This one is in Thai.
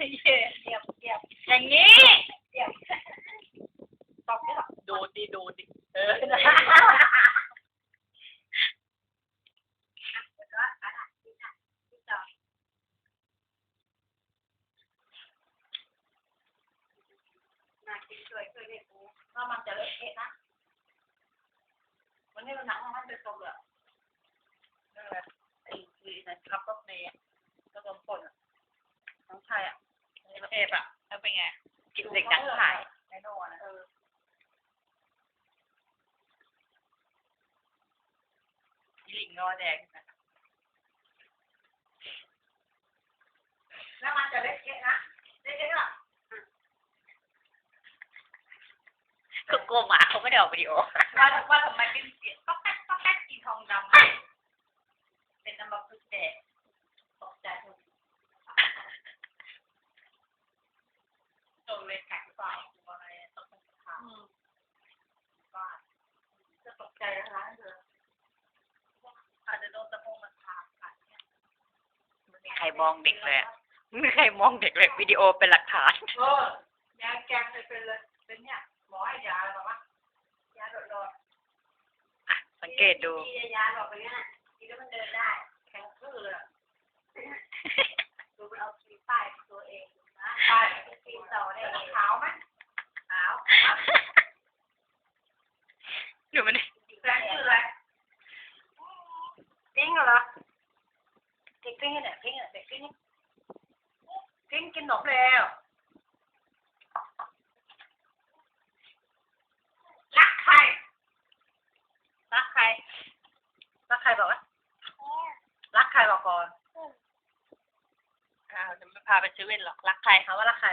เย่เดียบเดียบอย่างนี้เดียบตอบไม่ตอบดูดิดูดิเออมากินช่วยช่วยเด็กกูว่ามันจะเละเทะนะวันนี้เราหนังมันเป็นตรงเลยนั่นแหละไอ้ที่นั่นขับรถเมย์ก็โดนปล้นอะน้องชายอะในประ เทศอะแล้วเป็นไงกินเด็กดังขายไอ้โน่นะเออลิงงอแดงนะแล้วมันจะเละเทะนะเละเทะหรอคือโกงหมาเขาไม่ได้ออกวิดีโอว่าว่าทำไมเป็นเสียงก็แป๊กก็แป๊กกินทองดำเป็นน้ำมันพืชแดงตกใจหมด โดนเลยแข็งไฟอะไรตกเป็นขาบ้าจะตกใจร้านเลยอาจจะโดนตะโพงมันขาดขาดเนี่ยไม่มีใครมองเด็กเลยอะไม่มีใครมองเด็กเลยวิดีโอเป็นหลักฐาน เออยาแกงไปเป็นเลยเป็นเนี่ยหมอให้ยาแบบว่ายาหลอดหลอดอะสังเกตดูกินยาหลอดไปเนี่ยกินแล้วมันเดินได้แข็งทื่อเลยดูไปเอาคีป้ายตัวเองนะป้ายคีต่อได้ขาวไหมขาว ดูมันดิแฟนชื่ออะไรปิ้งเหรอปิ้งปิ้งเนี่ยปิ้งเนี่ยเด็กปิ้งปิ้งกินหนมแล้วรักใครรักใครรักใครบอกว่ารักใครบอกก่อนอ้าวจะไม่พาไปซื้อเว่นหรอกรักใครถามว่ารักใคร